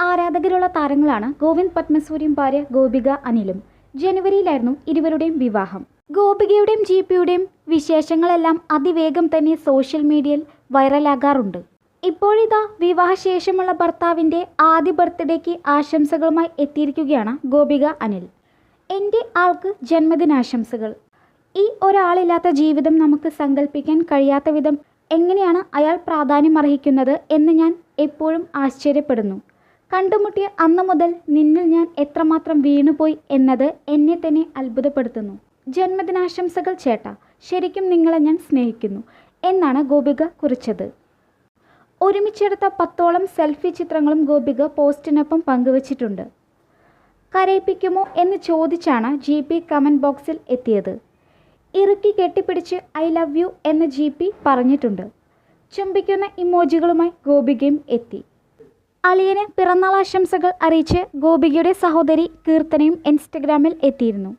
ആരാധകരുള്ള താരങ്ങളാണ് ഗോവിന്ദ് പത്മസൂരിയും ഭാര്യ ഗോപിക അനിലും. ജനുവരിയിലായിരുന്നു ഇരുവരുടെയും വിവാഹം. ഗോപികയുടെയും ജിപിയുടെയും വിശേഷങ്ങളെല്ലാം അതിവേഗം തന്നെ സോഷ്യൽ മീഡിയയിൽ വൈറലാകാറുണ്ട്. ഇപ്പോഴിതാ വിവാഹശേഷമുള്ള ഭർത്താവിന്റെ ആദ്യ ബർത്ത്ഡേക്ക് ആശംസകളുമായി എത്തിയിരിക്കുകയാണ് ഗോപിക അനിൽ. എന്റെ ആൾക്ക് ജന്മദിനാശംസകൾ. ഈ ഒരാളില്ലാത്ത ജീവിതം നമുക്ക് സങ്കല്പിക്കാൻ കഴിയാത്ത വിധം എങ്ങനെയാണ് അയാൾ പ്രാധാന്യം അർഹിക്കുന്നത് എന്ന് ഞാൻ എപ്പോഴും ആശ്ചര്യപ്പെടുന്നു. കണ്ടുമുട്ടിയ അന്ന് മുതൽ നിന്നിൽ ഞാൻ എത്രമാത്രം വീണുപോയി എന്നത് എന്നെ തന്നെ അത്ഭുതപ്പെടുത്തുന്നു. ജന്മദിനാശംസകൾ ചേട്ട ശരിക്കും നിങ്ങളെ ഞാൻ സ്നേഹിക്കുന്നു എന്നാണ് ഗോപിക കുറിച്ചത്. ഒരുമിച്ചെടുത്ത പത്തോളം സെൽഫി ചിത്രങ്ങളും ഗോപിക പോസ്റ്റിനൊപ്പം പങ്കുവച്ചിട്ടുണ്ട്. കരയിപ്പിക്കുമോ എന്ന് ചോദിച്ചാണ് ജി പി കമന്റ് ബോക്സിൽ എത്തിയത്. ഇറുക്കി കെട്ടിപ്പിടിച്ച് ഐ ലവ് യു എന്ന് ജി പി പറഞ്ഞിട്ടുണ്ട്. ചുംബിക്കുന്ന ഇമോജികളുമായി ഗോപികയും എത്തി. അളിയന് പിറന്നാൾ ആശംസകൾ അറിയിച്ച് ഗോപികയുടെ സഹോദരി കീർത്തനയും ഇൻസ്റ്റഗ്രാമിൽ എത്തിയിരുന്നു.